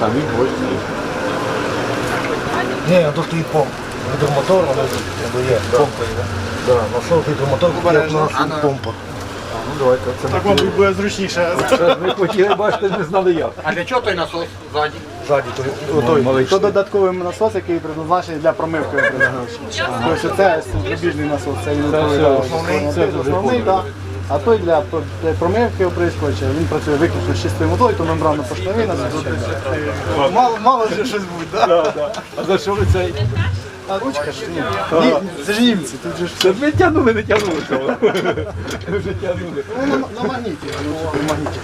Там і бочки. Ні, тут стоїть помп. Гідромотор, воно якби є. Помпа є. Да, насос гідромотор, як у нас помпа. Ну давайте, це Так вам буде зручніше. Ми хотіли, бачите, не знали як. А для чого той насос ззаді? Ззаді той, Той, то додатковий насос, який предназначений для промивки. Тобто це центрибіжний насос, це він основний, це основний, так. А той для промивки оприскувача, він працює виключно з чистою водою, то мембранно поштовий Мало, мало вже щось буде, так? А за що ви цей? А ручка ж ні. Це ж німці, тут же ж ви тягнули, не тягнули цього. Вже тягнули. Ну, на, на магніті. на магніті.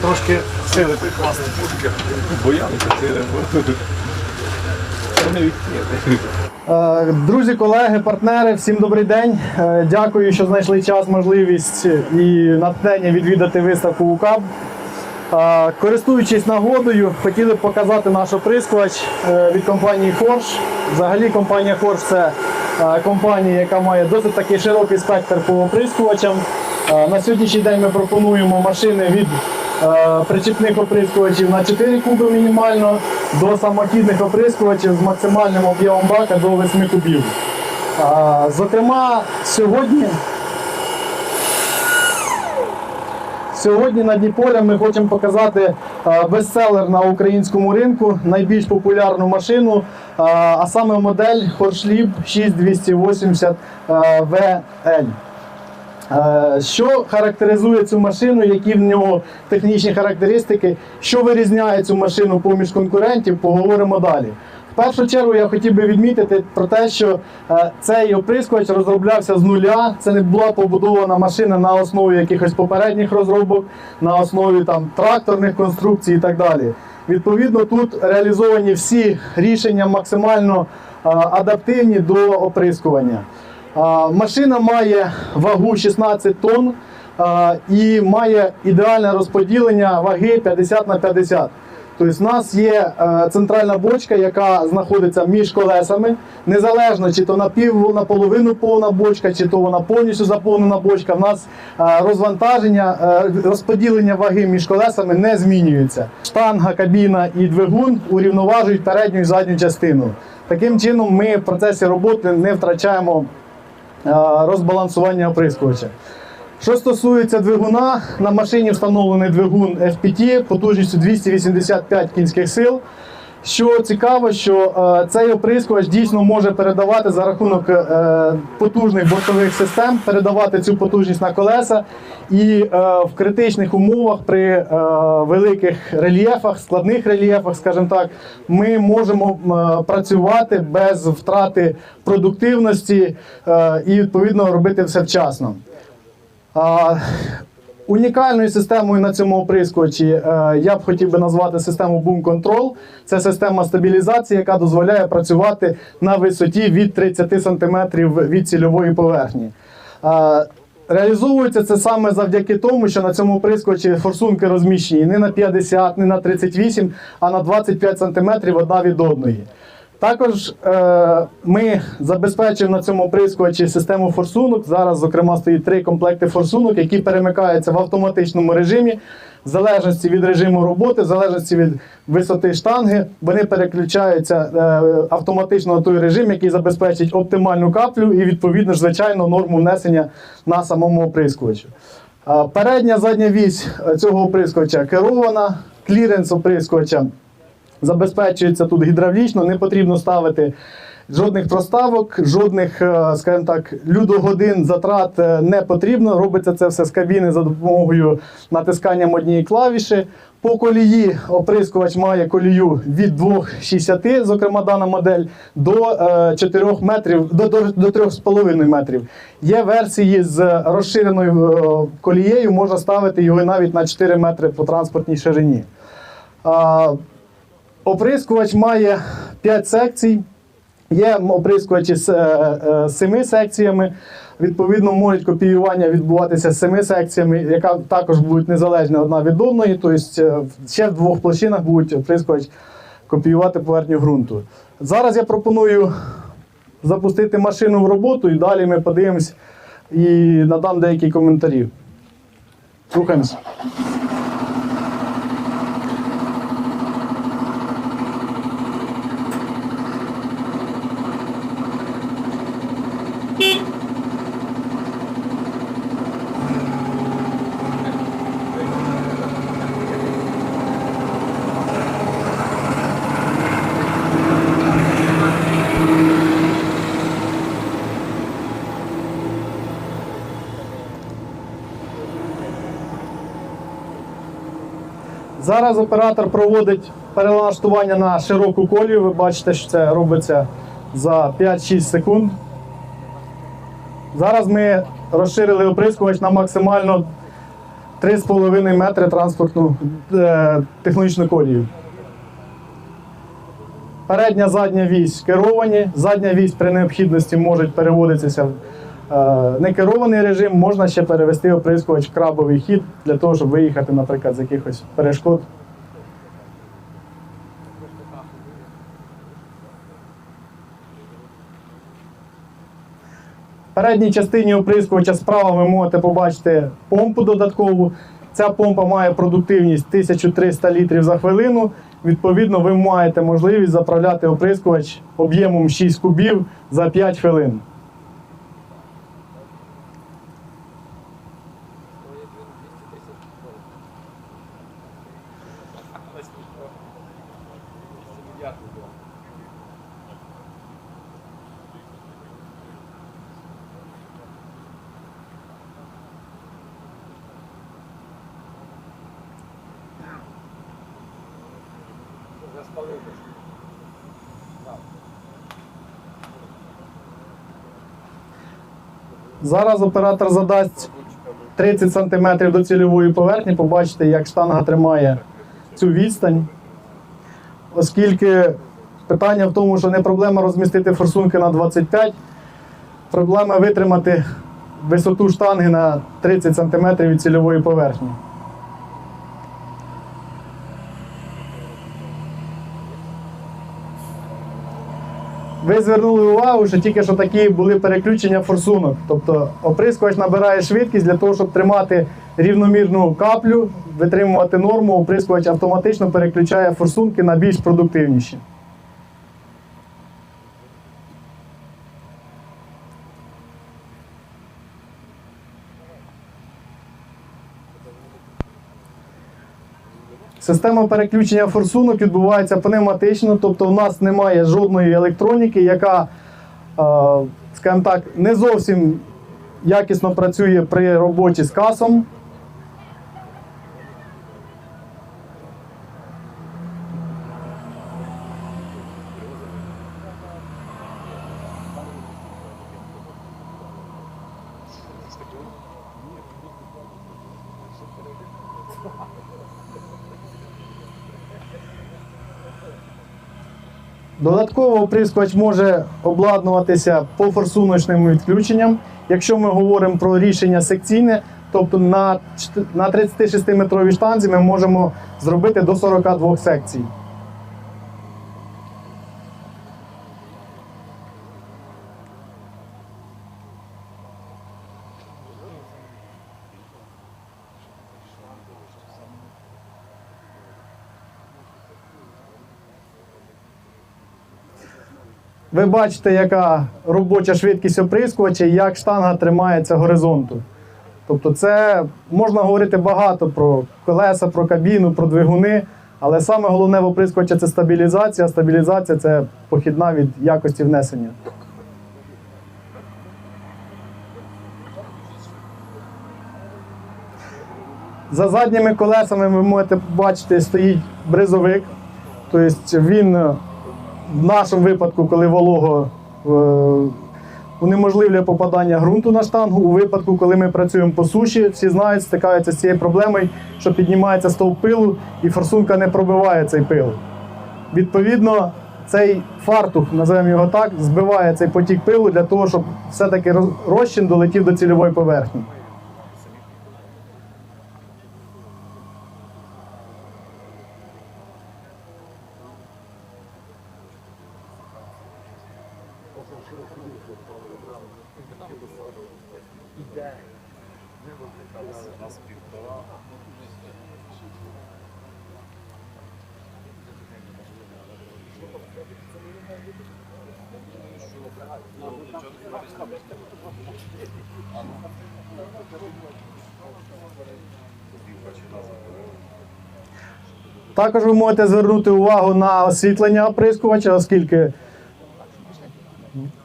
Трошки сили прикласти. Боялися сили. Це не відкрити. Е, Друзі, колеги, партнери, всім добрий день. Е, Дякую, що знайшли час, можливість і натхнення відвідати виставку УКАБ. Е, Користуючись нагодою, хотіли б показати наш оприскувач е, від компанії Хорш. Взагалі компанія Хорш це е, компанія, яка має досить такий широкий спектр по оприскувачам. Е, На сьогоднішній день ми пропонуємо машини від е, причіпних оприскувачів на 4 куби мінімально до самохідних оприскувачів з максимальним об'ємом бака до 8 кубів. Е, Зокрема, сьогодні Сьогодні на дні поля ми хочемо показати е, бестселер на українському ринку, найбільш популярну машину, е, а саме модель Horschlieb 6280 е, VL. Е, Що характеризує цю машину, які в нього технічні характеристики, що вирізняє цю машину поміж конкурентів, поговоримо далі. В першу чергу я хотів би відмітити про те, що е, цей оприскувач розроблявся з нуля. Це не була побудована машина на основі якихось попередніх розробок, на основі там тракторних конструкцій і так далі. Відповідно, тут реалізовані всі рішення максимально е, адаптивні до оприскування. Машина має вагу 16 тонн і має ідеальне розподілення ваги 50 на 50. Тобто, у нас є е, центральна бочка, яка знаходиться між колесами, незалежно чи то на пів наполовину повна бочка, чи то вона повністю заповнена бочка. У нас е, розвантаження, е, розподілення ваги між колесами не змінюється. Штанга, кабіна і двигун урівноважують передню і задню частину. Таким чином, ми в процесі роботи не втрачаємо розбалансування оприскувача. Що стосується двигуна, на машині встановлений двигун FPT потужністю 285 кінських сил. Що цікаво, що е, цей оприскувач дійсно може передавати за рахунок е, потужних бортових систем, передавати цю потужність на колеса. І е, в критичних умовах при е, великих рельєфах, складних рельєфах, скажімо так, ми можемо е, працювати без втрати продуктивності е, і відповідно робити все вчасно. Унікальною системою на цьому оприскувачі е, я б хотів би назвати систему Boom Control. Це система стабілізації, яка дозволяє працювати на висоті від 30 см від цільової поверхні. Е, Реалізовується це саме завдяки тому, що на цьому оприскувачі форсунки розміщені не на 50, не на 38, а на 25 см одна від одної. Також е, ми забезпечуємо на цьому оприскувачі систему форсунок. Зараз, зокрема, стоїть три комплекти форсунок, які перемикаються в автоматичному режимі. В залежності від режиму роботи, в залежності від висоти штанги, вони переключаються е, автоматично на той режим, який забезпечить оптимальну каплю і, відповідно звичайно, норму внесення на самому оприскувачу. Е, Передня задня вісь е, цього оприскувача керована, кліренс оприскувача забезпечується тут гідравлічно, не потрібно ставити жодних проставок, жодних, е, скажімо так, людогодин затрат е, не потрібно. Робиться це все з кабіни за допомогою натисканням однієї клавіші. По колії оприскувач має колію від 2,60, зокрема дана модель, до е, 4 метрів, до, до, до 3,5 метрів. Є версії з розширеною е, колією, можна ставити його навіть на 4 метри по транспортній ширині. Оприскувач має 5 секцій. Є оприскувачі з 7 секціями. Відповідно, можуть копіювання відбуватися з 7 секціями, яка також будуть незалежні одна від одної. Тобто е, ще в двох площинах будуть оприскувач копіювати поверхню ґрунту. Зараз я пропоную запустити машину в роботу і далі ми подивимось і надам деякі коментарі. Слухаємось. Зараз оператор проводить перелаштування на широку колію. Ви бачите, що це робиться за 5-6 секунд. Зараз ми розширили оприскувач на максимально 3,5 метри транспортну е, технологічну колію. Передня задня вісь керовані. Задня вісь при необхідності може переводитися некерований режим. Можна ще перевести оприскувач крабовий хід для того, щоб виїхати, наприклад, з якихось перешкод. В передній частині оприскувача справа ви можете побачити помпу додаткову. Ця помпа має продуктивність 1300 літрів за хвилину. Відповідно, ви маєте можливість заправляти оприскувач об'ємом 6 кубів за 5 хвилин. Зараз оператор задасть 30 см до цільової поверхні. Побачите, як штанга тримає цю відстань. Оскільки питання в тому, що не проблема розмістити форсунки на 25, проблема витримати висоту штанги на 30 см від цільової поверхні. Ви звернули увагу, що тільки що такі були переключення форсунок. Тобто оприскувач набирає швидкість для того, щоб тримати рівномірну каплю, витримувати норму, оприскувач автоматично переключає форсунки на більш продуктивніші. Система переключення форсунок відбувається пневматично, тобто у нас немає жодної електроніки, яка, е, скажімо так, не зовсім якісно працює при роботі з касом. Додатково оприскувач може обладнуватися по форсуночним відключенням. Якщо ми говоримо про рішення секційне, тобто на чт- на 36-метровій штанзі ми можемо зробити до 42 секцій. Ви бачите, яка робоча швидкість оприскувача і як штанга тримається горизонту. Тобто, це можна говорити багато про колеса, про кабіну, про двигуни, але саме головне в оприскувача це стабілізація. Стабілізація це похідна від якості внесення. За задніми колесами ви можете побачити, стоїть бризовик. Тобто він в нашому випадку, коли волого е, унеможливлює попадання ґрунту на штангу. У випадку, коли ми працюємо по суші, всі знають, стикаються з цією проблемою, що піднімається стовп пилу і форсунка не пробиває цей пил. Відповідно, цей фартух, називаємо його так, збиває цей потік пилу для того, щоб все-таки роз- розчин долетів до цільової поверхні. Також ви можете звернути увагу на освітлення оприскувача, оскільки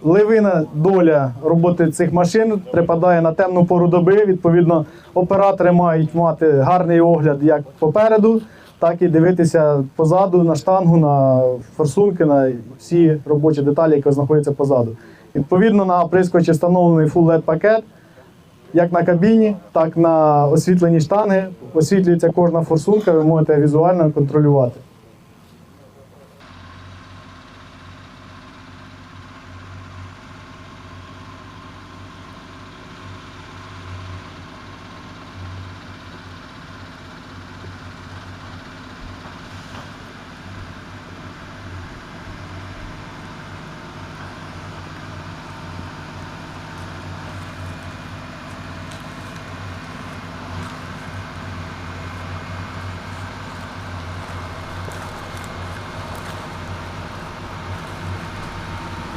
ливина доля роботи цих машин припадає на темну пору доби. Відповідно, оператори мають мати гарний огляд як попереду, так і дивитися позаду на штангу, на форсунки, на всі робочі деталі, які знаходяться позаду. Відповідно, на прискочі встановлений full LED пакет. Як на кабіні, так і на освітлені штанги. Освітлюється кожна форсунка, ви можете візуально контролювати.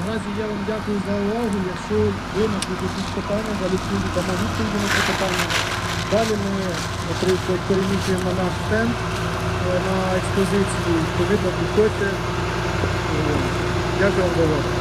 Наразі я вам дякую за увагу. Якщо виникнуть якісь питання, залюбки допоможуть відповіді на ці питання. Далі ми, наприклад, переміщуємо наш стенд е, на експозиції. Відповідно, підходьте. Е, Дякую вам за увагу.